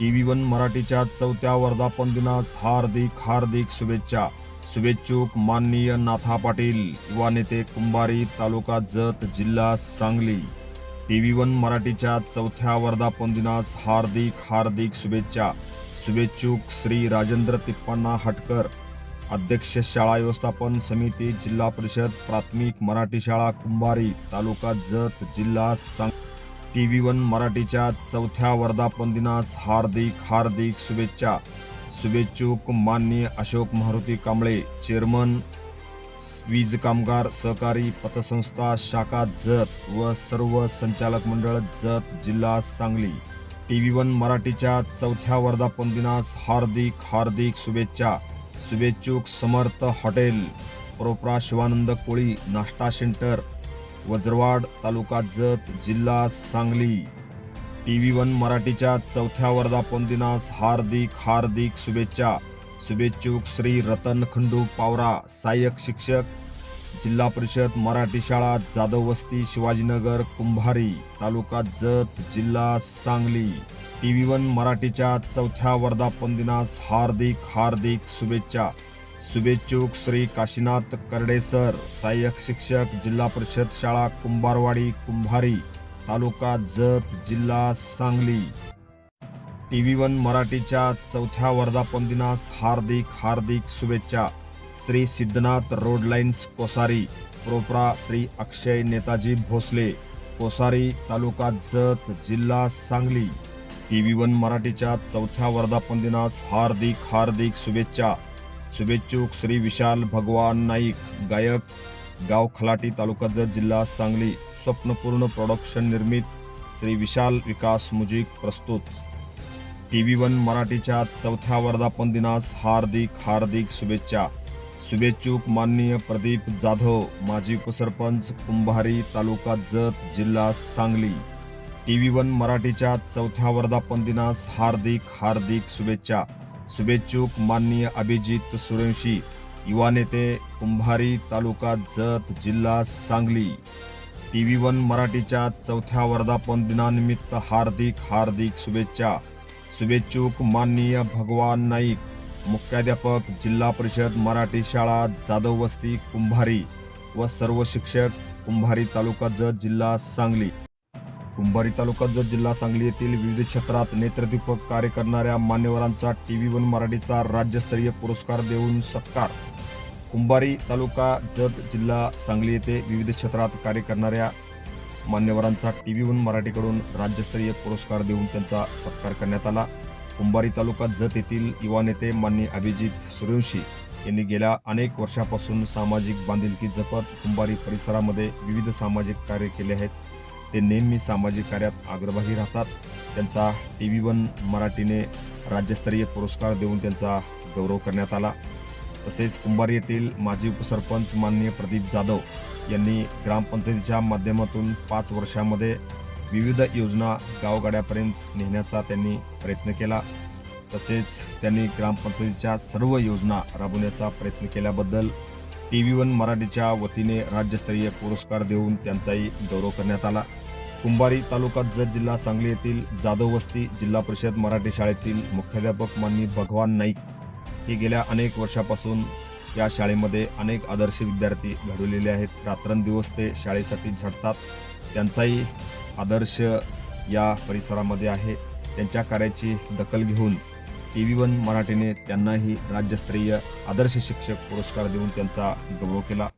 T V one मराठीच्या चौथ्या वर्धापन दिनास हार्दिक हार्दिक शुभेच्छा. शुभेच्छुक माननीय नाथा पाटील युवा नेते कुंभारी तालुका जत जिल्हा सांगली. टी व्ही वन मराठीच्या चौथ्या वर्धापन दिनास हार्दिक हार्दिक शुभेच्छा. शुभेच्छुक श्री राजेंद्र तिप्पण्णा हटकर. अध्यक्ष शाळा व्यवस्थापन समिती जिल्हा परिषद प्राथमिक मराठी शाळा कुंभारी तालुका जत जिल्हा सांग टी व्ही वन मराठीच्या चौथ्या वर्धापन दिनास हार्दिक हार्दिक शुभेच्छा. शुभेच्छुक माननीय अशोक मारुती कांबळे चेअरमन वीज कामगार सहकारी पतसंस्था शाखा जत व सर्व संचालक मंडळ जत जिल्हा सांगली. टी व्ही वन मराठीच्या चौथ्या वर्धापन दिनास हार्दिक हार्दिक शुभेच्छा. शुभेच्छुक समर्थ हॉटेल प्रोप्रा शिवानंद कोळी नाश्ता सेंटर वज्रवाड तालुका जत जिल्हा सांगली. टी व्ही वन मराठीच्या चौथ्या वर्धापन दिनास हार्दिक हार्दिक शुभेच्छा. शुभेच्छुक श्री रतन खंडू पावरा सहाय्यक शिक्षक जिल्हा परिषद मराठी शाळा जाधव वस्ती शिवाजीनगर कुंभारी तालुका जत जिल्हा सांगली. टी व्ही वन मराठीच्या चौथ्या वर्धापन दिनास हार्दिक हार्दिक शुभेच्छा. शुभेच्छुक श्री काशीनाथ करडेसर सहाय्यक शिक्षक जिल्हा परिषद शाळा कुंभारवाडी कुंभारी तालुका जत जिल्हा सांगली. टी व्ही वन मराठीच्या चौथ्या वर्धापन दिनास हार्दिक हार्दिक शुभेच्छा. Shri Siddhanath road lines Kosari. प्रोप्रा Shri Akshay Netaji Bhosale. Kosari taluka Jath जिल्हा सांगली. टी व्ही वन मराठीच्या चौथ्या वर्धापन दिनास हार्दिक हार्दिक शुभेच्छा. शुभेच्छुक श्री विशाल भगवान नाईक गायक गाव खलाटी तालुका जत जिल्हा सांगली स्वप्नपूर्ण प्रोडक्शन निर्मित श्री विशाल विकास मुजिक प्रस्तुत. टी व्ही वन मराठीच्या चौथ्या वर्धापन दिनास हार्दिक हार्दिक शुभेच्छा. शुभेच्छुक माननीय प्रदीप जाधव माजी उपसरपंच कुंभारी तालुका जत जिल्हा सांगली. टी व्ही वन मराठीच्या चौथ्या वर्धापन दिनास हार्दिक हार्दिक शुभेच्छा. शुभेच्छुक माननीय अभिजित सूर्यवंशी युवा नेते कुंभारी तालुका जत जिल्हा सांगली. टी व्ही वन मराठीच्या चौथ्या वर्धापन दिनानिमित्त हार्दिक हार्दिक शुभेच्छा. शुभेच्छुक माननीय भगवान नाईक मुख्याध्यापक जिल्हा परिषद मराठी शाळा जाधव वस्ती कुंभारी व सर्व शिक्षक कुंभारी तालुका जत जिल्हा सांगली. कुंभारी तालुका जत जिल्हा सांगली येथील विविध क्षेत्रात नेत्रदीपक कार्य करणाऱ्या मान्यवरांचा टी व्ही वन मराठीचा राज्यस्तरीय पुरस्कार देऊन सत्कार. कुंभारी तालुका जत जिल्हा सांगली येथे विविध क्षेत्रात कार्य करणाऱ्या मान्यवरांचा टी व्ही वन मराठीकडून राज्यस्तरीय पुरस्कार देऊन त्यांचा सत्कार करण्यात आला. कुंभारी तालुका जत येथील युवा नेते मान्य अभिजित सूर्यवंशी यांनी गेल्या अनेक वर्षापासून सामाजिक बांधिलकी जपत कुंभारी परिसरामध्ये विविध सामाजिक कार्य केले आहेत. ते नेहमी सामाजिक कार्यात अग्रभागी राहतात. त्यांचा टी व्ही वन मराठीने राज्यस्तरीय पुरस्कार देऊन त्यांचा गौरव करण्यात आला. तसेच कुंभार येथील माजी उपसरपंच माननीय प्रदीप जाधव यांनी ग्रामपंचायतीच्या माध्यमातून पाच वर्षामध्ये विविध योजना गावगाड्यापर्यंत नेण्याचा त्यांनी प्रयत्न केला. तसेच त्यांनी ग्रामपंचायतीच्या सर्व योजना राबवण्याचा प्रयत्न केल्याबद्दल टी व्ही वन मराठीच्या वतीने राज्यस्तरीय पुरस्कार देऊन त्यांचाही गौरव करण्यात आला. कुंभारी तालुका जत जिल्हा सांगली येथील जाधव वस्ती जिल्हा परिषद मराठी शाळेतील मुख्याध्यापक माननी भगवान नाईक हे गेल्या अनेक वर्षापासून या शाळेमध्ये अनेक आदर्श विद्यार्थी घडवलेले आहेत. रात्रंदिवस ते शाळेसाठी झटतात त्यांचाही आदर्श या परिसरामध्ये आहे. त्यांच्या कार्याची दखल घेऊन टी व्ही वन मराठीने त्यांनाही राज्यस्तरीय आदर्श शिक्षक पुरस्कार देऊन त्यांचा गौरव केला.